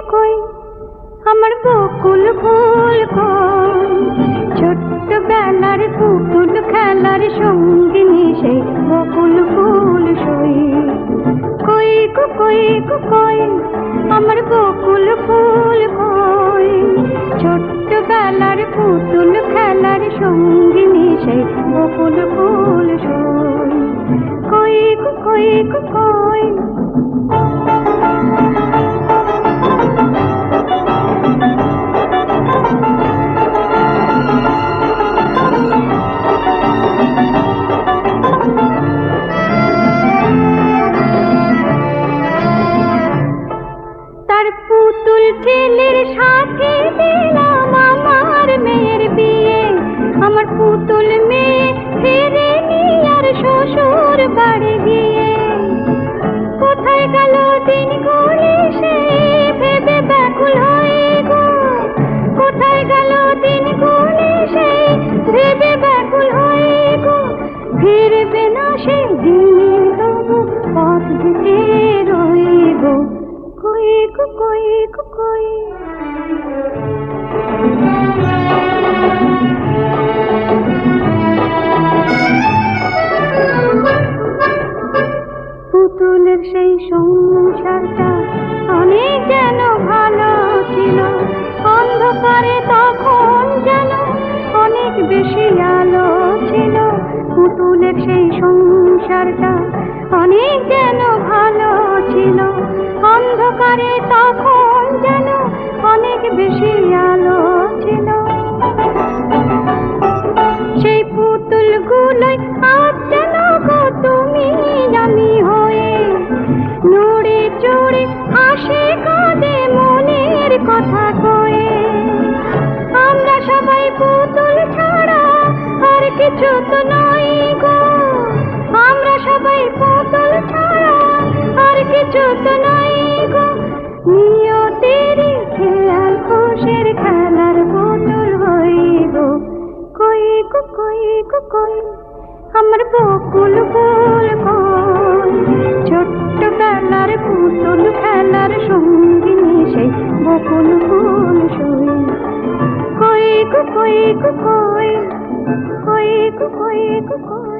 কই? আমার বকুল ফুল কই? ছোট্ট বেলার পুতুল খেলার সঙ্গিনী সেই বকুল ফুল সই। কই কো কই কো কই? আমার বকুল ফুল কই? ছোট্ট বেলার পুতুল খেলার সঙ্গিনী সেই বকুল ফুল সই। কই কো কই কো কই? ছেলের সাথে দিলাম আমার মেয়ের বিয়ে। আমার পুতুল মেয়ে ফিরে আর শ্বশুর বাড়ি গিয়ে। কোথায় গেল দিন ঘুরে সে ভেবে ব্যাকুল হয়ে গো। কোথায় গেল দিন ঘুরে সে ভেবে ব্যাকুল হয়ে গো। ফিরবে না সে দিনের তবু পথ রইব কই কো কই কো কই পুতুলের সেই সংসারটা অনেক যেন ভালো ছিল। অন্ধকারে তখন যেন অনেক বেশি অন্ধকারে তখন যেন অনেক বেশি আলো ছিল। সেই পুতুলগুলোই আজ যেন তুমি আমি হয়ে। চড়ে হাসে কাঁদে মনের কথা কয়ে। আমরা সবাই পুতুল ছাড়া আর কিছু তো নই গো। আমরা সবাই পুতুল ছাড়া আর কিছু তো গো নিয়তেরই খেয়াল খুশের খেলার পুতুল হইব। কই গো, কই আমার বকুল ফুল কই? ছোট্ট বেলার পুতুল খেলার সঙ্গিনী সেই বকুল ফুল সই কই গো কই গো, কই? কই গো, কই?